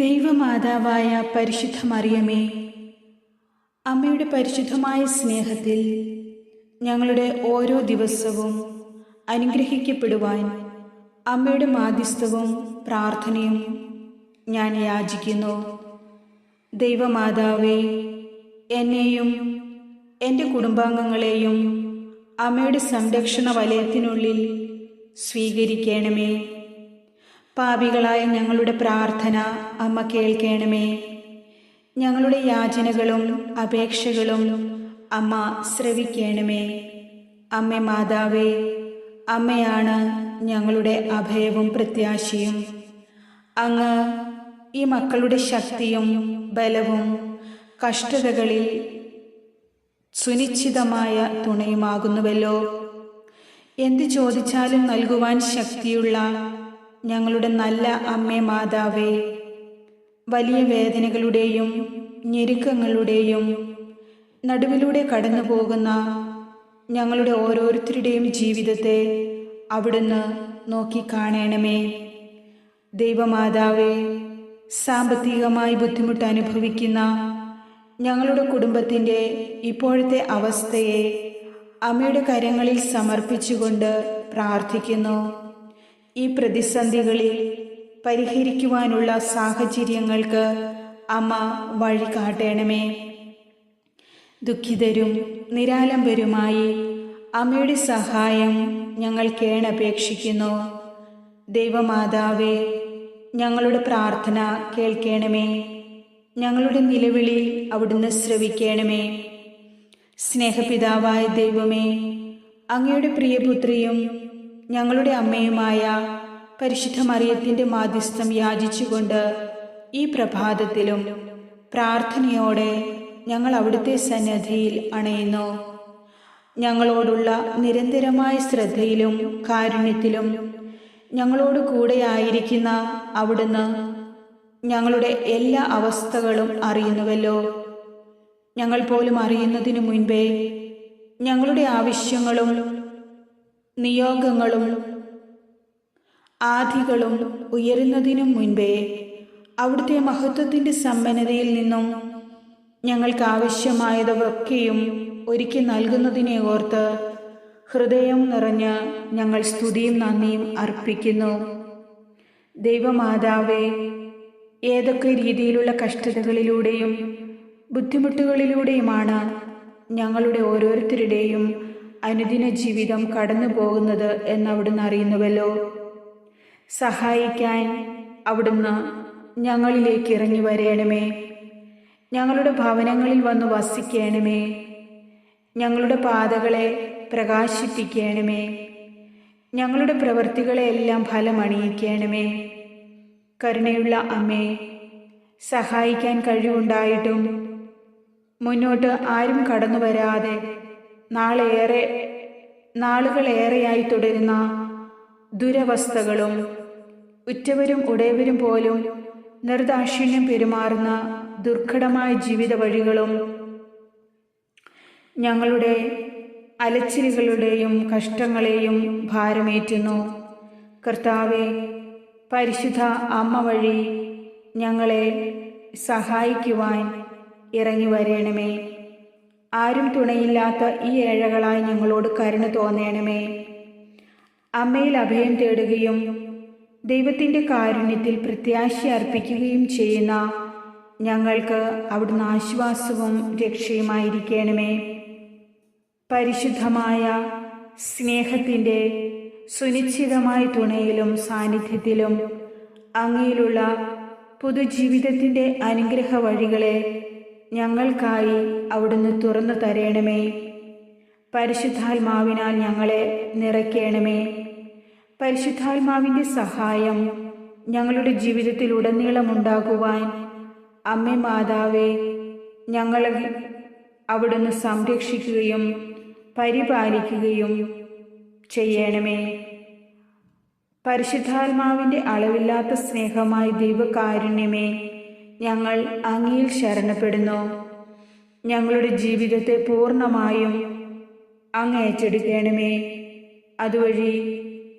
ദൈവമാതാവായ പരിശുദ്ധ മറിയമേ അമ്മയുടെ പരിശുദ്ധമായ സ്നേഹത്തിൽ ഞങ്ങളുടെ ഓരോ ദിവസവും അനുഗ്രഹിക്കപ്പെടുവാൻ അമ്മയുടെ മാധ്യസ്ഥവും പ്രാർത്ഥനയും ഞാൻ യാചിക്കുന്നു. ദൈവമാതാവേ എന്നെയും എന്റെ കുടുംബാംഗങ്ങളെയും അമ്മയുടെ സംരക്ഷണ വലയത്തിനുള്ളിൽ സ്വീകരിക്കണമേ. പാപികളായ ഞങ്ങളുടെ പ്രാർത്ഥന അമ്മ കേൾക്കണമേ. ഞങ്ങളുടെ യാചനകളും അപേക്ഷകളും അമ്മ ശ്രവിക്കണമേ. അമ്മ മാതാവേ അമ്മയാണ് ഞങ്ങളുടെ അഭയവും പ്രത്യാശയും. അങ്ങ് ഈ മക്കളുടെ ശക്തിയും ബലവും കഷ്ടതകളിൽ സുനിശ്ചിതമായ തുണയുമാകുന്നുവല്ലോ. എന്ത് ചോദിച്ചാലും നൽകുവാൻ ശക്തിയുള്ള ഞങ്ങളുടെ നല്ല അമ്മേ മാതാവേ. വലിയ വേദനകളുടെയും ഞെരുക്കങ്ങളുടെയും നടുവിലൂടെ കടന്നു പോകുന്ന ഞങ്ങളുടെ ഓരോരുത്തരുടെയും ജീവിതത്തെ അവിടുന്ന് നോക്കി കാണണമേ. ദൈവമാതാവേ സാമ്പത്തികമായി ബുദ്ധിമുട്ട് അനുഭവിക്കുന്ന ഞങ്ങളുടെ കുടുംബത്തിന്റെ ഇപ്പോഴത്തെ അവസ്ഥയെ അമ്മയുടെ കരങ്ങളിൽ സമർപ്പിച്ചുകൊണ്ട് പ്രാർത്ഥിക്കുന്നു. ഈ പ്രതിസന്ധികളിൽ പരിഹരിക്കുവാനുള്ള സാഹചര്യങ്ങൾക്ക് അമ്മ വഴി കാട്ടണമേ. ദുഃഖിതരും നിരാലംബരുമായി അമ്മയുടെ സഹായം ഞങ്ങൾ കേണപേക്ഷിക്കുന്നു ദൈവമാതാവേ ഞങ്ങളുടെ പ്രാർത്ഥന കേൾക്കണമേ. ഞങ്ങളുടെ നിലവിളി അവിടുന്ന് ശ്രവിക്കണമേ. സ്നേഹപിതാവായ ദൈവമേ അങ്ങയുടെ പ്രിയപുത്രിയും ഞങ്ങളുടെ അമ്മയുമായ പരിശുദ്ധ മറിയത്തിന്റെ മാധ്യസ്ഥം യാചിച്ചുകൊണ്ട് ഈ പ്രഭാതത്തിലും പ്രാർത്ഥനയോടെ ഞങ്ങൾ അവിടുത്തെ സന്നദ്ധിയിൽ അണയുന്നു. ഞങ്ങളോടുള്ള നിരന്തരമായ ശ്രദ്ധയിലും കാരുണ്യത്തിലും ഞങ്ങളോട് കൂടെയായിരിക്കുന്ന അവിടുന്ന് ഞങ്ങളുടെ എല്ലാ അവസ്ഥകളും അറിയുന്നുവല്ലോ. ഞങ്ങൾ പോലും അറിയുന്നതിനു മുൻപേ ഞങ്ങളുടെ ആവശ്യങ്ങളും നിയോഗങ്ങളും ആധികളും ഉയരുന്നതിനും മുൻപേ അവിടുത്തെ മഹത്വത്തിന്റെ സമ്പന്നതയിൽ നിന്നും ഞങ്ങൾക്ക് ആവശ്യമായതൊക്കെയും ഒരുക്കി നൽകുന്നതിനെ ഓർത്ത് ഹൃദയം നിറഞ്ഞ് ഞങ്ങൾ സ്തുതിയും നന്ദിയും അർപ്പിക്കുന്നു. ദൈവമാതാവേ ഏതൊക്കെ രീതിയിലുള്ള കഷ്ടതകളിലൂടെയും ബുദ്ധിമുട്ടുകളിലൂടെയുമാണ് ഞങ്ങളുടെ ഓരോരുത്തരുടെയും അനുദിന ജീവിതം കടന്നു പോകുന്നത് എന്നവിടുന്ന് അറിയുന്നുവല്ലോ. സഹായിക്കാൻ അവിടുന്ന് ഞങ്ങളിലേക്ക് ഇറങ്ങി വരയണമേ ഞങ്ങളുടെ ഭവനങ്ങളിൽ വന്ന് വസിക്കണമേ. ഞങ്ങളുടെ പാതകളെ പ്രകാശിപ്പിക്കണമേ. ഞങ്ങളുടെ പ്രവൃത്തികളെ എല്ലാം ഫലമണിയിക്കണമേ. കരുണയുള്ള അമ്മേ സഹായിക്കാൻ കഴിവുണ്ടായിട്ടും മുന്നോട്ട് ആരും കടന്നു വരാതെ നാളേറെ നാളുകളേറെയായി തുടരുന്ന ദുരവസ്ഥകളും ഉറ്റവരും ഉടയവരും പോലും നിർദാക്ഷിണ്യം പെരുമാറുന്ന ദുർഘടമായ ജീവിത വഴികളും ഞങ്ങളുടെ അലച്ചിലുകളുടെയും കഷ്ടങ്ങളെയും ഭാരമേറ്റുന്നു. കർത്താവെ പരിശുദ്ധ അമ്മ വഴി ഞങ്ങളെ സഹായിക്കുവാൻ ഇറങ്ങി വരേണമേ ആരും തുണയില്ലാത്ത ഈ ഏഴകളായി ഞങ്ങളോട് കരുണ തോന്നേണമേ. അമ്മയിൽ അഭയം തേടുകയും ദൈവത്തിന്റെ കാരുണ്യത്തിൽ പ്രത്യാശ അർപ്പിക്കുകയും ചെയ്യുന്ന ഞങ്ങൾക്ക് അവിടുന്ന് ആശ്വാസവും രക്ഷയുമായിരിക്കണമേ. പരിശുദ്ധമായ സ്നേഹത്തിന്റെ സുനിശ്ചിതമായ തുണയിലും സാന്നിധ്യത്തിലും അങ്ങയിലുള്ള പുതുജീവിതത്തിന്റെ അനുഗ്രഹ വഴികളെ ഞങ്ങൾക്കായി അവിടുന്ന് തുറന്നു തരേണമേ. പരിശുദ്ധാത്മാവിനാൽ ഞങ്ങളെ നിറയ്ക്കണമേ. പരിശുദ്ധാത്മാവിന്റെ സഹായം ഞങ്ങളുടെ ജീവിതത്തിൽ ഉടനീളമുണ്ടാകുവാൻ അമ്മ മാതാവേ ഞങ്ങളെ അവിടുന്ന് സംരക്ഷിക്കുകയും പരിപാലിക്കുകയും ചെയ്യണമേ. പരിശുദ്ധാത്മാവിന്റെ അളവില്ലാത്ത സ്നേഹമായി ദൈവകാരുണ്യമേ ഞങ്ങൾ അങ്ങയിൽ ശരണപ്പെടുന്നു. ഞങ്ങളുടെ ജീവിതത്തെ പൂർണമായും അങ്ങ് ഏറ്റെടുക്കണമേ. അതുവഴി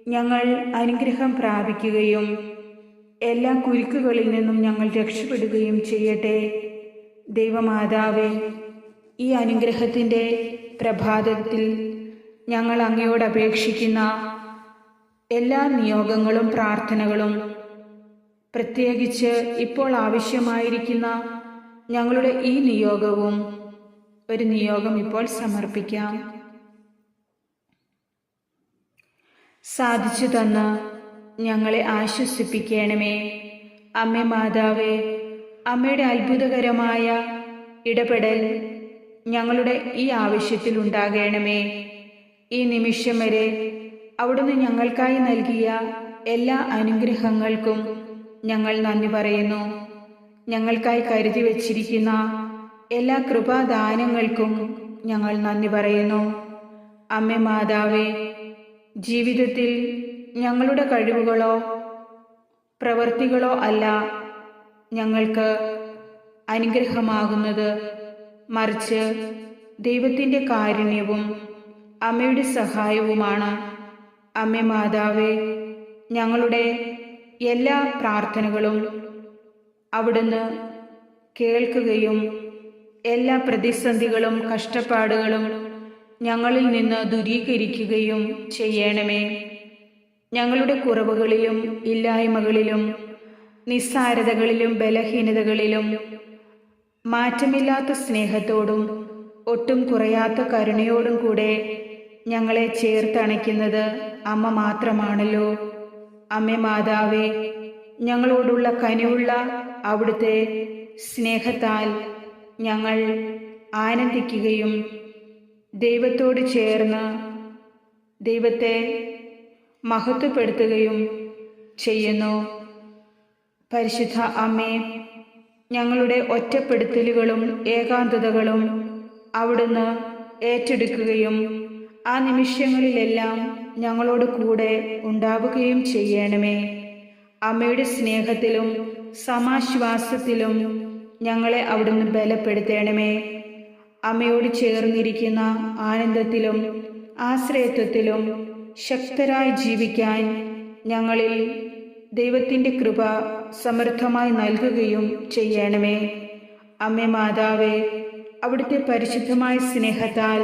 ഞങ്ങൾ അനുഗ്രഹം പ്രാപിക്കുകയും എല്ലാ കുരുക്കുകളിൽ നിന്നും ഞങ്ങൾ രക്ഷപ്പെടുകയും ചെയ്യട്ടെ. ദൈവമാതാവേ ഈ അനുഗ്രഹത്തിന്റെ പ്രഭാതത്തിൽ ഞങ്ങൾ അങ്ങയോട് അപേക്ഷിക്കുന്ന എല്ലാ നിയോഗങ്ങളും പ്രാർത്ഥനകളും പ്രത്യേകിച്ച് ഇപ്പോൾ ആവശ്യമായിരിക്കുന്ന ഞങ്ങളുടെ ഈ നിയോഗവും ഒരു നിയോഗം ഇപ്പോൾ സമർപ്പിക്കാം. സാധിച്ചു തന്ന ഞങ്ങളെ ആശ്വസിപ്പിക്കണമേ. അമ്മ മാതാവേ അമ്മയുടെ അത്ഭുതകരമായ ഇടപെടൽ ഞങ്ങളുടെ ഈ ആവശ്യത്തിൽ ഉണ്ടാകണമേ. ഈ നിമിഷം വരെ അവിടുന്ന് ഞങ്ങൾക്കായി നൽകിയ എല്ലാ അനുഗ്രഹങ്ങൾക്കും ഞങ്ങൾ നന്ദി പറയുന്നു. ഞങ്ങൾക്കായി കരുതി വച്ചിരിക്കുന്ന എല്ലാ കൃപാദാനങ്ങൾക്കും ഞങ്ങൾ നന്ദി പറയുന്നു. അമ്മ മാതാവേ ജീവിതത്തിൽ ഞങ്ങളുടെ കഴിവുകളോ പ്രവൃത്തികളോ അല്ല ഞങ്ങൾക്ക് അനുഗ്രഹമാകുന്നത്. മറിച്ച് ദൈവത്തിന്റെ കാരുണ്യവും അമ്മയുടെ സഹായവുമാണ്. അമ്മ മാതാവേ ഞങ്ങളുടെ എല്ലാ പ്രാർത്ഥനകളും അവിടുന്ന് കേൾക്കുകയും എല്ലാ പ്രതിസന്ധികളും കഷ്ടപ്പാടുകളും ഞങ്ങളിൽ നിന്ന് ദുരീകരിക്കുകയും ചെയ്യണമേ. ഞങ്ങളുടെ കുറവുകളിലും ഇല്ലായ്മകളിലും നിസ്സാരതകളിലും ബലഹീനതകളിലും മാറ്റമില്ലാത്ത സ്നേഹത്തോടും ഒട്ടും കുറയാത്ത കരുണയോടും കൂടെ ഞങ്ങളെ ചേർത്തണയ്ക്കുന്നത് അമ്മ മാത്രമാണല്ലോ. അമ്മ മാതാവേ ഞങ്ങളോടുള്ള കനിവുള്ള അവിടുത്തെ സ്നേഹത്താൽ ഞങ്ങൾ ആനന്ദിക്കുകയും ദൈവത്തോട് ചേർന്ന് ദൈവത്തെ മഹത്വപ്പെടുത്തുകയും ചെയ്യുന്നു. പരിശുദ്ധ അമ്മേ ഞങ്ങളുടെ ഒറ്റപ്പെടുത്തലുകളും ഏകാന്തതകളും അവിടുന്ന് ഏറ്റെടുക്കുകയും ആ നിമിഷങ്ങളിലെല്ലാം ഞങ്ങളോട് കൂടെ ഉണ്ടാവുകയും ചെയ്യണമേ. അമ്മയുടെ സ്നേഹത്തിലും സമാശ്വാസത്തിലും ഞങ്ങളെ അവിടുന്ന് ബലപ്പെടുത്തണമേ. അമ്മയോട് ചേർന്നിരിക്കുന്ന ആനന്ദത്തിലും ആശ്രയത്വത്തിലും ശക്തരായി ജീവിക്കാൻ ഞങ്ങളിൽ ദൈവത്തിന്റെ കൃപ സമൃദ്ധമായി നൽകുകയും ചെയ്യണമേ. അമ്മേ മാതാവേ അവിടുത്തെ പരിശുദ്ധമായ സ്നേഹത്താൽ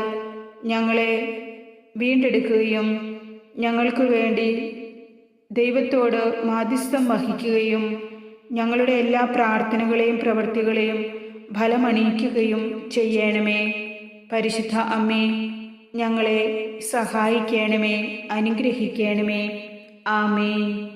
ഞങ്ങളെ വീണ്ടെടുക്കുകയും ഞങ്ങൾക്ക് വേണ്ടി ദൈവത്തോട് മാധ്യസ്ഥം വഹിക്കുകയും ഞങ്ങളുടെ എല്ലാ പ്രാർത്ഥനകളെയും പ്രവൃത്തികളെയും ഫലമണിയിക്കുകയും ചെയ്യണമേ. പരിശുദ്ധ അമ്മേ ഞങ്ങളെ സഹായിക്കണമേ അനുഗ്രഹിക്കണമേ. ആമേ